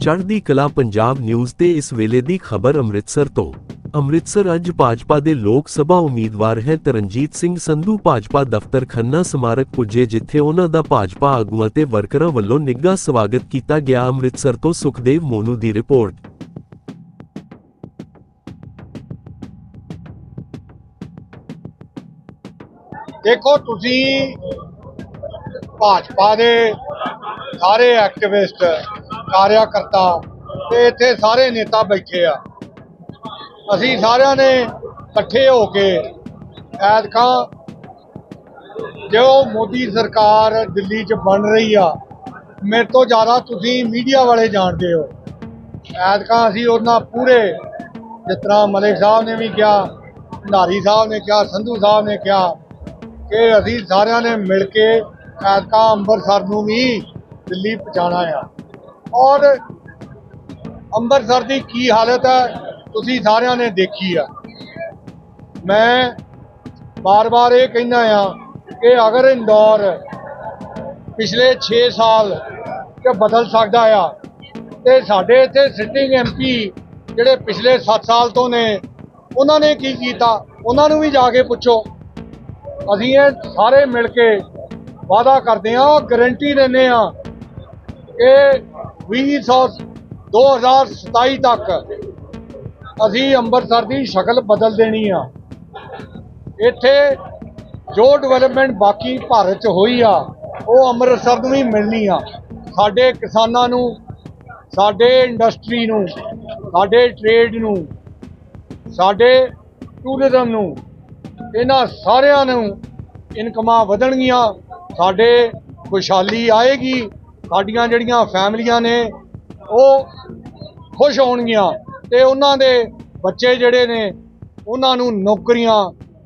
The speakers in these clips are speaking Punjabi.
ਚੜ੍ਹਦੀ ਕਲਾ ਪੰਜਾਬ ਨਿਊਜ਼ ਤੇ ਇਸ ਵੇਲੇ ਦੀ ਖਬਰ ਅੰਮ੍ਰਿਤਸਰ ਤੋਂ। ਅੰਮ੍ਰਿਤਸਰ ਅੱਜ ਭਾਜਪਾ ਦੇ ਲੋਕ ਸਭਾ ਉਮੀਦਵਾਰ ਹੈ ਤਰਨਜੀਤ ਸਿੰਘ ਸੰਧੂ ਭਾਜਪਾ ਦਫ਼ਤਰ ਖੰਨਾ ਸਮਾਰਕ ਪੁੱਜੇ ਜਿੱਥੇ ਉਹਨਾਂ ਦਾ ਭਾਜਪਾ ਆਗੂਆਂ ਤੇ ਵਰਕਰਾਂ ਵੱਲੋਂ ਨਿੱਘਾ ਸਵਾਗਤ ਕੀਤਾ ਗਿਆ। ਅੰਮ੍ਰਿਤਸਰ ਤੋਂ ਸੁਖਦੇਵ ਮੋਨੂ ਦੀ ਰਿਪੋਰਟ। ਦੇਖੋ, ਤੁਸੀਂ ਭਾਜਪਾ ਦੇ ਸਾਰੇ ਐਕਟਿਵਿਸਟ ਕਾਰਿਆਕਰਤਾ ਤੇ ਇੱਥੇ ਸਾਰੇ ਨੇਤਾ ਬੈਠੇ ਆ। ਅਸੀਂ ਸਾਰਿਆਂ ਨੇ ਇਕੱਠੇ ਹੋ ਕੇ ਐਤਕਾਂ ਜੋ ਮੋਦੀ ਸਰਕਾਰ ਦਿੱਲੀ 'ਚ ਬਣ ਰਹੀ ਆ, ਮੇਰੇ ਤੋਂ ਜ਼ਿਆਦਾ ਤੁਸੀਂ ਮੀਡੀਆ ਵਾਲੇ ਜਾਣਦੇ ਹੋ। ਐਤਕਾਂ ਅਸੀਂ ਉਹਨਾਂ ਪੂਰੇ ਜਿਸ ਤਰ੍ਹਾਂ ਮਲਿਕ ਸਾਹਿਬ ਨੇ ਵੀ ਕਿਹਾ ਭੰਡਾਰੀ ਸਾਹਿਬ ਨੇ ਕਿਹਾ, ਸੰਧੂ ਸਾਹਿਬ ਨੇ ਕਿਹਾ ਕਿ ਅਸੀਂ ਸਾਰਿਆਂ ਨੇ ਮਿਲ ਕੇ ਐਤਕਾਂ ਅੰਮ੍ਰਿਤਸਰ ਨੂੰ ਵੀ ਦਿੱਲੀ ਪਹੁੰਚਾਉਣਾ ਆ। ਔਰ ਅੰਮ੍ਰਿਤਸਰ ਦੀ ਕੀ ਹਾਲਤ ਹੈ, ਤੁਸੀਂ ਸਾਰਿਆਂ ਨੇ ਦੇਖੀ ਆ। ਮੈਂ ਬਾਰ-ਬਾਰ ਇਹ ਕਹਿੰਦਾ ਆ ਕਿ ਅਗਰ ਇੰਦੌਰ ਪਿਛਲੇ 6 ਸਾਲ ਚ ਬਦਲ ਸਕਦਾ ਆ, ਤੇ ਸਾਡੇ ਇੱਥੇ ਸਿਟਿੰਗ ਐਮਪੀ ਜਿਹੜੇ ਪਿਛਲੇ 7 ਸਾਲ ਤੋਂ ਨੇ, ਉਹਨਾਂ ਨੇ ਕੀ ਕੀਤਾ? ਉਹਨਾਂ ਨੂੰ ਵੀ ਜਾ ਕੇ ਪੁੱਛੋ। ਅਸੀਂ ਇਹ ਸਾਰੇ ਮਿਲ ਕੇ ਵਾਅਦਾ ਕਰਦੇ ਹਾਂ ਗਰੰਟੀ ਦਿੰਦੇ ਹਾਂ ਕਿ 2027 ਤੱਕ ਅਸੀਂ ਅੰਮ੍ਰਿਤਸਰ ਦੀ ਸ਼ਕਲ ਬਦਲ ਦੇਣੀ ਆ। ਇੱਥੇ ਜੋ ਡਿਵੈਲਪਮੈਂਟ ਬਾਕੀ ਭਾਰਤ 'ਚ ਹੋਈ ਆ, ਉਹ ਅੰਮ੍ਰਿਤਸਰ ਨੂੰ ਵੀ ਮਿਲਣੀ ਆ। ਸਾਡੇ ਕਿਸਾਨਾਂ ਨੂੰ, ਸਾਡੇ ਇੰਡਸਟਰੀ ਨੂੰ, ਸਾਡੇ ਟ੍ਰੇਡ ਨੂੰ, ਸਾਡੇ ਟੂਰਿਜ਼ਮ ਨੂੰ, ਇਹਨਾਂ ਸਾਰਿਆਂ ਨੂੰ ਇਨਕਮਾਂ ਵਧਣਗੀਆਂ। ਸਾਡੇ ਖੁਸ਼ਹਾਲੀ ਆਏਗੀ। ਸਾਡੀਆਂ ਜਿਹੜੀਆਂ ਫੈਮਲੀਆਂ ਨੇ, ਉਹ ਖੁਸ਼ ਹੋਣਗੀਆਂ ਤੇ ਉਹਨਾਂ ਦੇ ਬੱਚੇ ਜਿਹੜੇ ਨੇ, ਉਹਨਾਂ ਨੂੰ ਨੌਕਰੀਆਂ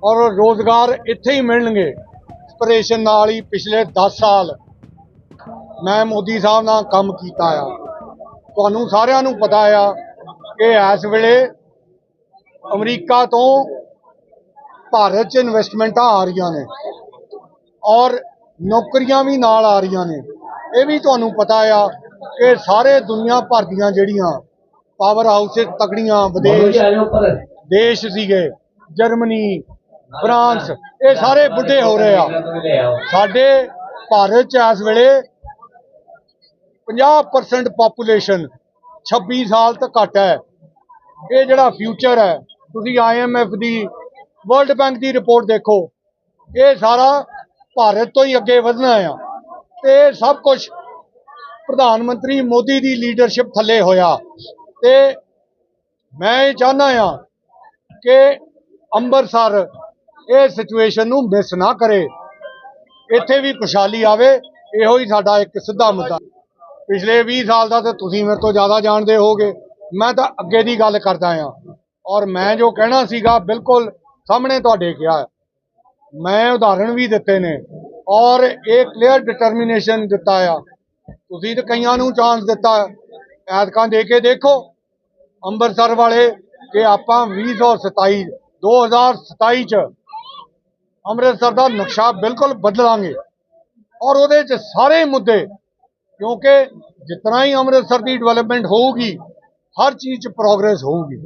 ਔਰ ਰੋਜ਼ਗਾਰ ਇੱਥੇ ਹੀ ਮਿਲਣਗੇ। ਇੰਸਪੀਰੇਸ਼ਨ ਨਾਲ ਹੀ ਪਿਛਲੇ 10 ਸਾਲ ਮੈਂ ਮੋਦੀ ਸਾਹਿਬ ਨਾਲ ਕੰਮ ਕੀਤਾ ਆ। ਤੁਹਾਨੂੰ ਸਾਰਿਆਂ ਨੂੰ ਪਤਾ ਆ ਕਿ ਇਸ ਵੇਲੇ ਅਮਰੀਕਾ ਤੋਂ ਭਾਰਤ 'ਚ ਇਨਵੈਸਟਮੈਂਟਾਂ ਆ ਰਹੀਆਂ ਨੇ ਔਰ ਨੌਕਰੀਆਂ ਵੀ ਨਾਲ ਆ ਰਹੀਆਂ ਨੇ। ਇਹ ਵੀ ਤੁਹਾਨੂੰ ਪਤਾ ਆ ਕਿ ਸਾਰੇ ਦੁਨੀਆ ਭਰ ਦੀਆਂ ਜਿਹੜੀਆਂ ਪਾਵਰ ਹਾਊਸ ਤਕੜੀਆਂ ਵਿਦੇਸ਼ ਦੇਸ਼ ਸੀਗੇ ਜਰਮਨੀ ਫਰਾਂਸ ਇਹ ਸਾਰੇ ਬੁੱਢੇ ਹੋ ਰਹੇ ਆ। ਸਾਡੇ ਭਾਰਤ 'ਚ ਇਸ ਵੇਲੇ 50% ਪਾਪੂਲੇਸ਼ਨ 26 ਸਾਲ ਤੋਂ ਘੱਟ ਹੈ। ਇਹ ਜਿਹੜਾ ਫਿਊਚਰ ਹੈ ਤੁਸੀਂ ਆਈਐਮਐਫ ਦੀ ਵਰਲਡ ਬੈਂਕ ਦੀ ਰਿਪੋਰਟ ਦੇਖੋ ਇਹ ਸਾਰਾ ਭਾਰਤ ਤੋਂ ਹੀ ਅੱਗੇ ਵਧਣਾ ਆ। ਤੇ ਸਭ ਕੁਝ ਪ੍ਰਧਾਨ ਮੰਤਰੀ ਮੋਦੀ ਦੀ ਲੀਡਰਸ਼ਿਪ ਥੱਲੇ ਹੋਇਆ। ਤੇ ਮੈਂ ਇਹ ਚਾਹੁੰਦਾ ਆ ਕਿ ਅੰਮ੍ਰਿਤਸਰ ਇਹ ਸਿਚੁਏਸ਼ਨ ਨੂੰ ਮਿਸ ਨਾ ਕਰੇ। ਇੱਥੇ ਵੀ ਖੁਸ਼ਹਾਲੀ ਆਵੇ, ਇਹੋ ਹੀ ਸਾਡਾ ਇੱਕ ਸਿੱਧਾ ਮੁੱਦਾ। ਪਿਛਲੇ 20 ਸਾਲ ਦਾ ਤਾਂ ਤੁਸੀਂ ਮੇਰੇ ਤੋਂ ਜ਼ਿਆਦਾ ਜਾਣਦੇ ਹੋਗੇ ਮੈਂ ਤਾਂ ਅੱਗੇ ਦੀ ਗੱਲ ਕਰਦਾ ਆ ਔਰ ਮੈਂ ਜੋ ਕਹਿਣਾ ਸੀਗਾ, ਬਿਲਕੁਲ ਸਾਹਮਣੇ ਤੁਹਾਡੇ ਕਿਹਾ ਮੈਂ ਉਦਾਹਰਣ ਵੀ ਦਿੱਤੇ ਨੇ। ਔਰ ਇਹ ਕਲੀਅਰ ਡਿਟਰਮੀਨੇਸ਼ਨ ਦਿੱਤਾ ਆ। ਤੁਸੀਂ ਤਾਂ ਕਈਆਂ ਨੂੰ ਚਾਂਸ ਦਿੱਤਾ। ਐਤਕਾਂ ਦੇ ਕੇ ਦੇਖੋ, ਅੰਮ੍ਰਿਤਸਰ ਵਾਲੇ, ਕਿ ਆਪਾਂ 2027 2027 ਚ ਅੰਮ੍ਰਿਤਸਰ ਦਾ ਨਕਸ਼ਾ ਬਿਲਕੁਲ ਬਦਲਾਂਗੇ। ਔਰ ਉਹਦੇ ਚ ਸਾਰੇ ਮੁੱਦੇ, ਕਿਉਂਕਿ ਜਿਤਨਾ ਹੀ ਅੰਮ੍ਰਿਤਸਰ ਦੀ ਡਿਵੈਲਪਮੈਂਟ ਹੋਊਗੀ, ਹਰ ਚੀਜ਼ ਚ ਪ੍ਰੋਗਰੈਸ ਹੋਊਗੀ।